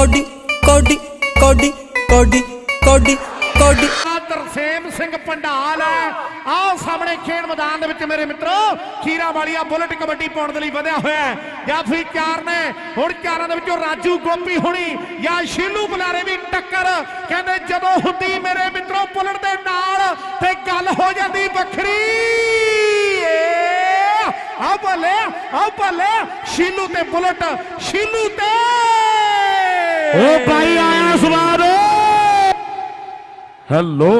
Cody ਕੋਡੀ ਕੋਡੀ ਕੋਡੀ ਕੋਡੀ ਕੋਡੀ। ਤਰਸੇਮ ਸਿੰਘ ਪੰਡਾਲ ਹੈ। ਆਓ ਸਾਹਮਣੇ ਖੇਡ ਮੈਦਾਨ ਦੇ ਵਿੱਚ ਮੇਰੇ ਮਿੱਤਰੋ ਖੀਰਾ ਵਾਲੀਆ ਬੁਲਟ ਕਬੱਡੀ ਪਾਉਣ ਦੇ ਲਈ ਵਧਿਆ ਹੋਇਆ ਹੈ। ਜਾਫੀ ਚਾਰ ਨੇ ਹੁਣ ਚਾਰਾਂ ਦੇ ਵਿੱਚੋਂ ਰਾਜੂ ਗੋਪੀ ਹੁਣੀ ਜਾਂ ਸ਼ੀਲੂ ਬੁਲਾਰੇ ਵੀ ਟੱਕਰ। ਕਹਿੰਦੇ ਜਦੋਂ ਹੁੰਦੀ ਮੇਰੇ ਮਿੱਤਰੋ ਬੁਲਟ ਦੇ ਨਾਲ ਤੇ ਗੱਲ ਹੋ ਜਾਂਦੀ ਵੱਖਰੀ। ਏ, ਆ ਬੱਲੇ ਆ ਬੱਲੇ। ਸ਼ੀਲੂ ਤੇ ਬੁਲਟ ਸ਼ੀਲੂ ਤੇ ਓ ਭਾਈ, ਆਇਆ ਸਵਾਦ। ਹੈਲੋ।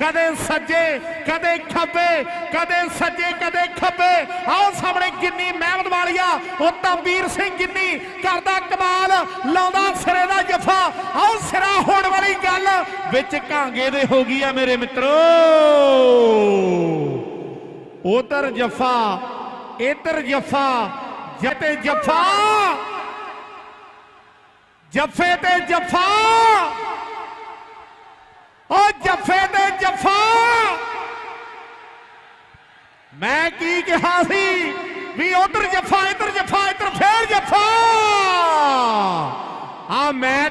ਕਦੇ ਸੱਜੇ, ਕਦੇ ਖੱਬੇ, ਕਦੇ ਸੱਜੇ, ਕਦੇ ਖੱਬੇ। ਆਓ ਸਾਹਮਣੇ ਗਿੰਨੀ ਮਹਿਮਦ ਵਾਲੀਆ ਉਹ ਤਾਂ ਸਿੰਘ ਗਿੰਨੀ ਕਰਦਾ ਕਮਾਲ, ਲਾਉਂਦਾ ਸਿਰੇ ਦਾ ਜਫਾ। ਆਓ ਸਿਰਾ ਹੋਣ ਵਾਲੀ ਗੱਲ ਵਿੱਚ ਕਾਂਗੇ ਦੇ ਹੋ ਗਈ ਆ ਮੇਰੇ ਮਿੱਤਰੋ। ਉਧਰ ਜਫਾ, ਇਧਰ ਜਫਾ, ਜਤੇ ਜਫਾ। ਜਫੇ ਤੇ ਜਫਾ ਓ ਜੱਫੇ ਤੇ ਜੱਫਾ ਮੈਂ ਕੀ ਕਿਹਾ ਸੀ ਵੀ ਉਧਰ ਜੱਫਾ ਇੱਧਰ ਜੱਫਾ ਇੱਧਰ ਫੇਰ ਜੱਫਾ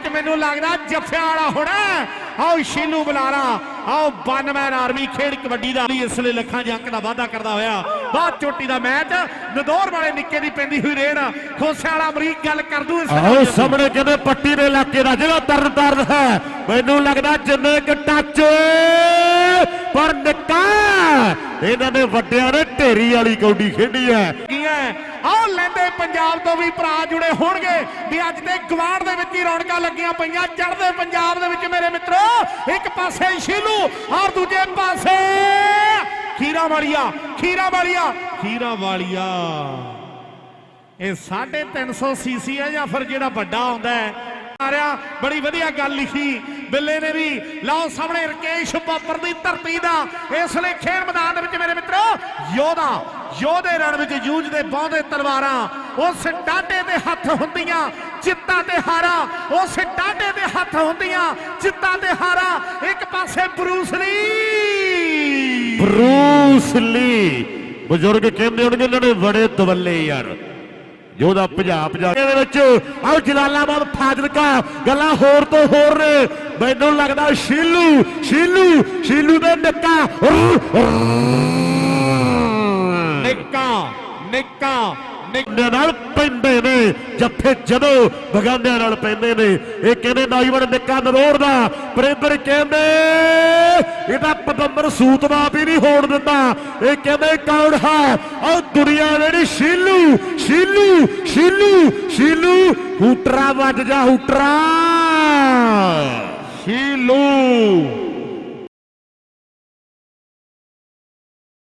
ਮੈਚ ਮੈਨੂੰ ਲੱਗਦਾ ਜੱਫਿਆਂ ਵਾਲਾ ਹੋਣਾ ਆਓ ਸ਼ੀਲੂ ਬੁਲਾਰਾ ਆਓ ਬਨਮੈਨ ਆਰਮੀ ਖੇਡ ਕਬੱਡੀ ਦਾ ਇਸ ਲਈ ਲੱਖਾਂ ਦੇ ਅੰਕ ਦਾ ਵਾਅਦਾ ਕਰਦਾ ਹੋਇਆ। ਬਹੁਤ ਚੋਟੀ ਦਾ ਮੈਚ ਨਦੌਰ ਵਾਲੇ ਨਿੱਕੇ ਦੀ ਪੈਂਦੀ ਹੋਈ ਰੇਡ। ਖੋਸੇ ਵਾਲਾ ਅਮਰੀਕ ਗੱਲ ਕਰ ਦੂ ਇਸ ਆਓ ਸਾਹਮਣੇ ਕਹਿੰਦੇ ਪੱਟੀ ਦੇ ਇਲਾਕੇ ਦਾ ਜਿਹੜਾ ਤਰਨ ਤਾਰਨ ਹੈ। ਮੈਨੂੰ ਲੱਗਦਾ ਜਿੰਨੇ ਕਿ ਟੱਚ ਇਹਨਾਂ ਨੇ ਵੱਡਿਆਂ ਨੇ ਢੇਰੀ ਵਾਲੀ ਕੌਡੀ ਖੇਡੀ ਹੈ। ਕੀ ਹੈ? ਆਓ ਲੈਂਦੇ ਪੰਜਾਬ ਤੋਂ ਵੀ ਭਰਾ ਜੁੜੇ ਹੋਣਗੇ। ਵੀ ਅੱਜ ਦੇ ਗਵਾਂਢ ਦੇ ਵਿੱਚ ਹੀ ਰੌਣਕਾਂ ਲੱਗੀਆਂ ਪਈਆਂ। ਚੜ੍ਹਦੇ ਪੰਜਾਬ ਦੇ ਵਿੱਚ ਮੇਰੇ ਮਿੱਤਰੋ, ਇੱਕ ਪਾਸੇ ਸ਼ੀਲੂ, ਔਰ ਦੂਜੇ ਪਾਸੇ ਖੀਰਾ ਵਾਲੀਆ ਖੀਰਾ ਵਾਲੀਆ ਖੀਰਾ ਵਾਲੀਆ ਇਹ 350 ਸੀਸੀ ਹੈ ਜਾਂ ਫਿਰ ਜਿਹੜਾ ਵੱਡਾ ਆਉਂਦਾ ਹੈ? ਆ ਬੜੀ ਵਧੀਆ ਗੱਲ ਲਿਖੀ। ਬਿੱਲੇ ਨੇ ਵੀ ਲਓ ਸਾਹਮਣੇ ਰਕੇਸ਼ ਬੱਬਰ ਦੀ ਧਰਤੀ ਦਾ। ਇਸ ਲਈ ਖੇਡ ਮੈਦਾਨ ਦੇ ਵਿੱਚ ਮੇਰੇ ਮਿੱਤਰੋ, ਯੋਧਾ, ਯੋਧੇ ਰਣ ਵਿੱਚ ਜੂਝਦੇ ਬਾਉਂਦੇ ਤਲਵਾਰਾਂ, ਉਸ ਡਾਢੇ ਦੇ ਹੱਥ ਹੁੰਦੀਆਂ ਚਿੱਤਾਂ ਤੇ ਹਾਰਾਂ, ਉਸ ਡਾਢੇ ਦੇ ਹੱਥ ਹੁੰਦੀਆਂ ਚਿੱਤਾਂ ਤੇ ਹਾਰਾਂ। ਇੱਕ ਪਾਸੇ ਬਰੂਸ ਲੀ ਬਰੂਸ ਲੀ ਬਜ਼ੁਰਗ ਕਹਿੰਦੇ ਹੋਣਗੇ, ਇਹਨਾਂ ਨੇ ਬੜੇ ਦਵੱਲੇ ਯਾਰ। ਜਿਹਦਾ ਭਜਾ ਭਜਾ ਦੇ ਵਿੱਚ। ਆਓ ਜਲਾਲਾਬਾਦ ਫਾਜ਼ਿਲਕਾ, ਗੱਲਾਂ ਹੋਰ ਤੋਂ ਹੋਰ ਨੇ। ਮੈਨੂੰ ਲੱਗਦਾ ਸ਼ੀਲੂ ਸ਼ੀਲੂ ਸ਼ੀਲੂ ਦੇ ਨਿੱਕਾ। ਨਿੱਕਾ ਨਿੱਕਾ। ਦੇ ਨਾਲ ਪੈਂਦੇ ਨੇ ਜੱਫੇ ਜਦੋਂ ਬਗਾਨਿਆਂ ਨਾਲ ਪੈਂਦੇ ਨੇ। ਇਹ ਕਹਿੰਦੇ ਨੌਜਵਾਨ ਨਿੱਕਾ ਨਰੋੜ ਦਾ ਪਰਿੰਦਰ ਕਹਿੰਦੇ ਇਹਦਾ ਪਤੰਬਰ ਸੂਤਵਾ ਵੀ ਨਹੀਂ ਹੋਣ ਦਿੰਦਾ। ਇਹ ਕਹਿੰਦੇ ਕੌਣ ਹੈ? ਉਹ ਦੁਨੀਆ ਜਿਹੜੀ ਸ਼ੀਲੂ ਸ਼ੀਲੂ ਸ਼ੀਲੂ ਸ਼ੀਲੂ, ਹੂਟਰਾ ਵੱਜ ਜਾ ਹੂਟਰਾ।